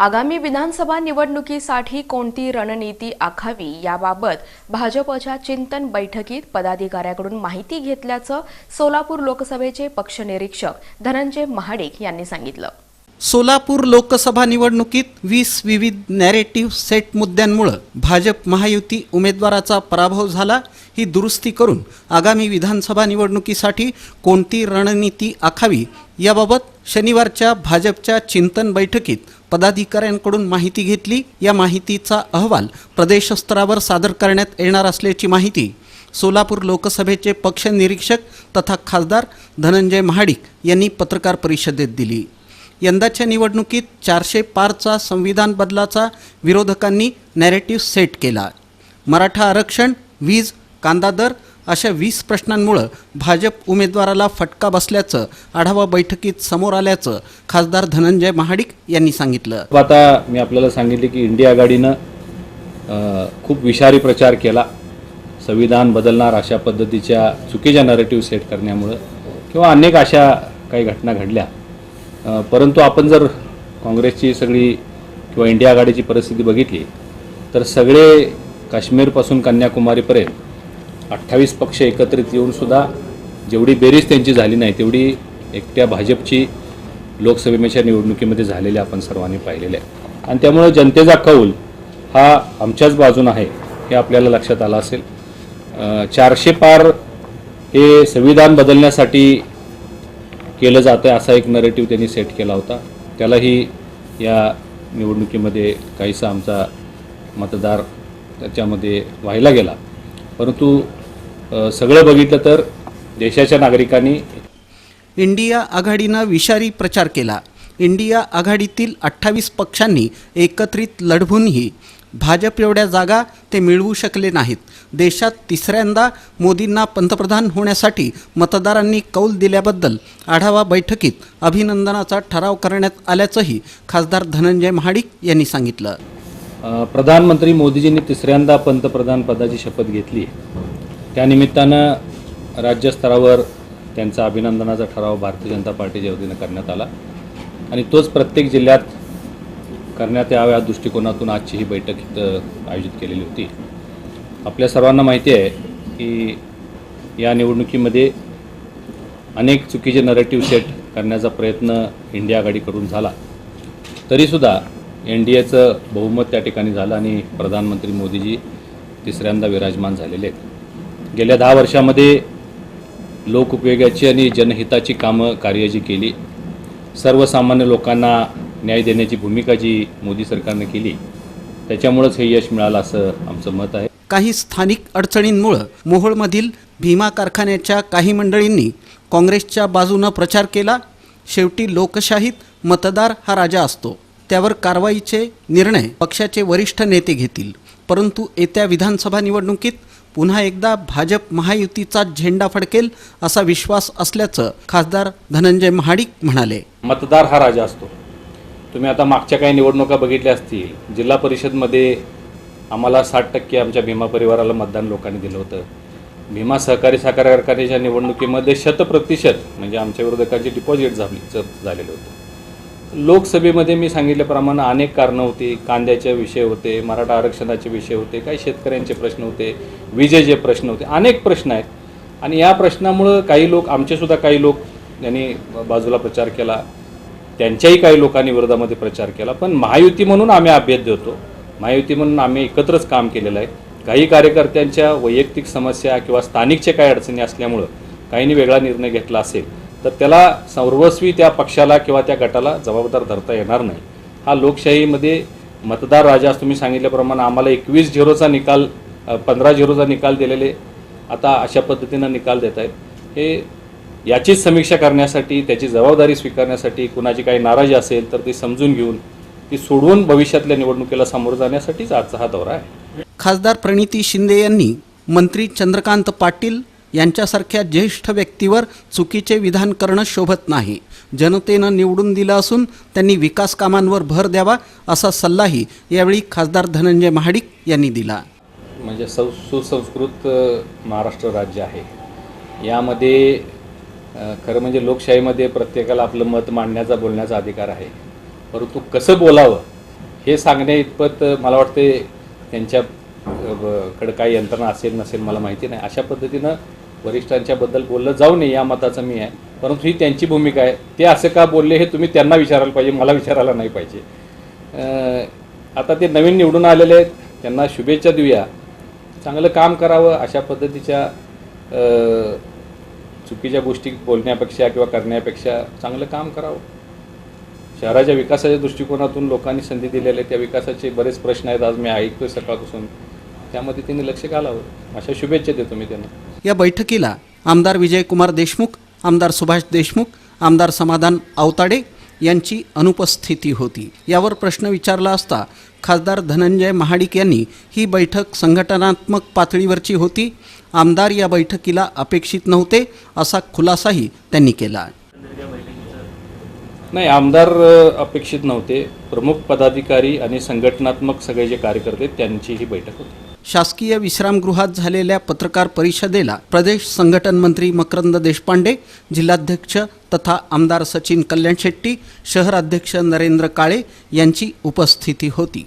आगामी विधानसभा निवडणुकीसाठी कोणती रणनीती आखावी याबाबत भाजपच्या चिंतन बैठकीत पदाधिकाऱ्याकडून माहिती घेतल्याचं सोलापूर लोकसभेचे पक्षनिरीक्षक धनंजय महाडिक यांनी सांगितलं. सोलापूर लोकसभा निवडणुकीत वीस विविध नॅरेटिव्ह सेट मुद्द्यांमुळं भाजप महायुती उमेदवाराचा पराभव झाला. ही दुरुस्ती करून आगामी विधानसभा निवडणुकीसाठी कोणती रणनीती आखावी याबाबत शनिवारच्या भाजपच्या चिंतन बैठकीत पदाधिकाऱ्यांकडून माहिती घेतली. या माहितीचा अहवाल प्रदेशस्तरावर सादर करण्यात येणार असल्याची माहिती सोलापूर लोकसभेचे पक्ष निरीक्षक तथा खासदार धनंजय महाडिक यांनी पत्रकार परिषदेत दिली. यंदाच्या निवडणुकीत चारशे पारचा संविधान बदलाचा विरोधकांनी नॅरेटिव्ह सेट केला. मराठा आरक्षण वीज कांदा दर अशा वीस प्रश्नांमुळं भाजप उमेदवाराला फटका बसल्याचं आढावा बैठकीत समोर आल्याचं खासदार धनंजय महाडिक यांनी सांगितलं. आता मी आपल्याला सांगितले की इंडिया आघाडीनं खूप विषारी प्रचार केला. संविधान बदलणार अशा पद्धतीच्या चुकीच्या नरेटिव्ह सेट करण्यामुळं किंवा अनेक अशा काही घटना घडल्या. परंतु आपण जर काँग्रेसची सगळी किंवा इंडिया आघाडीची परिस्थिती बघितली तर सगळे काश्मीरपासून कन्याकुमारीपर्यंत अठ्ठावीस पक्ष एकत्रित येऊन सुद्धा जेवढी बेरीज त्यांची झाली नाही तेवढी एकट्या भाजपची लोकसभेच्या निवडणुकीमध्ये झालेल्या आपण सर्वांनी पाहिलेले आहे. आणि त्यामुळं जनतेचा कौल हा आमच्याच बाजून आहे हे आपल्याला लक्षात आलं असेल. चारशे पार हे संविधान बदलण्यासाठी केलं जातं आहे असा एक नरेटिव्ह त्यांनी सेट केला होता. त्यालाही या निवडणुकीमध्ये काहीसा आमचा मतदार त्याच्यामध्ये व्हायला गेला. परंतु सगळं बघितलं तर देशाच्या नागरिकांनी इंडिया आघाडीनं विषारी प्रचार केला. इंडिया आघाडीतील अठ्ठावीस पक्षांनी एकत्रित लढवूनही भाजप एवढ्या जागा ते मिळवू शकले नाहीत. देशात तिसऱ्यांदा मोदींना पंतप्रधान होण्यासाठी मतदारांनी कौल दिल्याबद्दल आढावा बैठकीत अभिनंदनाचा ठराव करण्यात आल्याचंही खासदार धनंजय महाडिक यांनी सांगितलं. प्रधानमंत्री मोदीजींनी तिसऱ्यांदा पंतप्रधान पदाची शपथ घेतली. त्यानिमित्तानं राज्यस्तरावर त्यांचा अभिनंदनाचा ठराव भारतीय जनता पार्टीच्या वतीनं करण्यात आला. आणि तोच प्रत्येक जिल्ह्यात करण्यात याव्या या दृष्टिकोनातून आजची ही बैठक इथं आयोजित केलेली होती. आपल्या सर्वांना माहिती आहे की या निवडणुकीमध्ये अनेक चुकीचे नरेटिव्ह सेट करण्याचा प्रयत्न इंडिया आघाडीकडून झाला. तरीसुद्धा एन डी एचं बहुमत त्या ठिकाणी झालं आणि प्रधानमंत्री मोदीजी तिसऱ्यांदा विराजमान झालेले आहेत. गेल्या दहा वर्षामध्ये लोकउपयोगाची आणि जनहिताची कामं कार्य जी केली. सर्वसामान्य लोकांना न्याय देण्याची भूमिका जी मोदी सरकारने केली त्याच्यामुळंच हे यश मिळालं असं आमचं मत आहे. काही स्थानिक अडचणींमुळं मोहोळमधील भीमा कारखान्याच्या काही मंडळींनी काँग्रेसच्या बाजूनं प्रचार केला. शेवटी लोकशाहीत मतदार हा राजा असतो. त्यावर कारवाईचे निर्णय पक्षाचे वरिष्ठ नेते घेतील. परंतु येत्या विधानसभा निवडणुकीत पुन्हा एकदा भाजप महायुतीचा झेंडा फडकेल असा विश्वास असल्याचं खासदार धनंजय महाडिक म्हणाले. मतदार हा राजा असतो. तुम्ही आता मागच्या काही निवडणुका बघितल्या असतील. जिल्हा परिषदमध्ये आम्हाला साठ टक्के आमच्या भीमा परिवाराला मतदान लोकांनी दिलं होतं. भीमा सहकारी साखर कारखान्याच्या निवडणुकीमध्ये शतप्रतिशत म्हणजे आमच्या विरोधकांची डिपॉझिट झाली झालेलं होतं. लोकसभेमध्ये मी सांगितल्याप्रमाणे अनेक कारणं होती. कांद्याचे विषय होते मराठा आरक्षणाचे विषय होते काही शेतकऱ्यांचे प्रश्न होते विजेचे प्रश्न होते अनेक प्रश्न आहेत. आणि या प्रश्नामुळं काही लोक आमचेसुद्धा काही लोक यांनी बाजूला प्रचार केला. त्यांच्याही काही लोकांनी विरोधामध्ये प्रचार केला. पण महायुती म्हणून आम्ही अभ्यास देतो. महायुती म्हणून आम्ही एकत्रच काम केलेलं आहे. काही कार्यकर्त्यांच्या वैयक्तिक समस्या किंवा स्थानिकच्या काही अडचणी असल्यामुळं काहींनी वेगळा निर्णय घेतला असेल तर त्याला सर्वस्वी त्या पक्षाला किंवा त्या गटाला जबाबदार धरता येणार नाही. हा लोकशाहीमध्ये मतदार राजा तुम्ही सांगितल्याप्रमाणे आम्हाला एकवीस झिरोचा निकाल पंधरा झिरोचा निकाल दिलेले आता अशा पद्धतीनं निकाल देत आहेत. हे याचीच समीक्षा करण्यासाठी त्याची जबाबदारी स्वीकारण्यासाठी कुणाची काही नाराजी असेल तर ती समजून घेऊन ती सोडवून भविष्यातल्या निवडणुकीला सामोरं जाण्यासाठीच आजचा हा दौरा आहे. खासदार प्रणिती शिंदे यांनी मंत्री चंद्रकांत पाटील यांच्यासारख्या ज्येष्ठ व्यक्तीवर चुकीचे विधान करणं शोभत नाही. जनतेनं निवडून दिलं असून त्यांनी विकास कामांवर भर द्यावा असा सल्लाही यावेळी खासदार धनंजय महाडिक यांनी दिला. म्हणजे सौ सुसंस्कृत महाराष्ट्र राज्य आहे. यामध्ये खरं म्हणजे लोकशाहीमध्ये प्रत्येकाला आपलं मत मांडण्याचा बोलण्याचा अधिकार आहे. परंतु कसं बोलावं हे सांगण्या इतपत मला वाटते त्यांच्या कडे काही यंत्रणा असेल नसेल मला माहिती नाही. अशा पद्धतीनं वरिष्ठांच्याबद्दल बोललं जाऊ नये या मताचं मी आहे. परंतु ही त्यांची भूमिका आहे. ते असं का बोलले हे तुम्ही त्यांना विचारायला पाहिजे मला विचारायला नाही पाहिजे. आता ते नवीन निवडून आलेले आहेत. त्यांना शुभेच्छा देऊया. चांगलं काम करावं अशा पद्धतीच्या चुकीच्या गोष्टी बोलण्यापेक्षा किंवा करण्यापेक्षा चांगलं काम करावं. शहराच्या विकासाच्या दृष्टिकोनातून लोकांनी संधी दिलेल्या त्या विकासाचे बरेच प्रश्न आहेत. आज मी ऐकतोय सकाळपासून. त्यामध्ये त्यांनी लक्ष घालावं. अशा शुभेच्छा देतो मी त्यांना. या बैठकीला आमदार विजयकुमार देशमुख आमदार सुभाष देशमुख आमदार समाधान आवताडे यांची अनुपस्थिती होती. यावर प्रश्न विचारला असता खासदार धनंजय महाडिक यांनी ही बैठक संघटनात्मक पातळीवरची होती. आमदार या बैठकीला अपेक्षित नव्हते असा खुलासाही त्यांनी केला. नाही आमदार अपेक्षित नव्हते. प्रमुख पदाधिकारी आणि संघटनात्मक सगळे जे कार्यकर्ते त्यांची ही बैठक होती. शासकीय विश्रामगृहात झालेल्या पत्रकार परिषदेला प्रदेश संघटन मंत्री मकरंद देशपांडे जिल्हाध्यक्ष तथा आमदार सचिन कल्याण शेट्टी शहराध्यक्ष नरेंद्र काळे यांची उपस्थिती होती.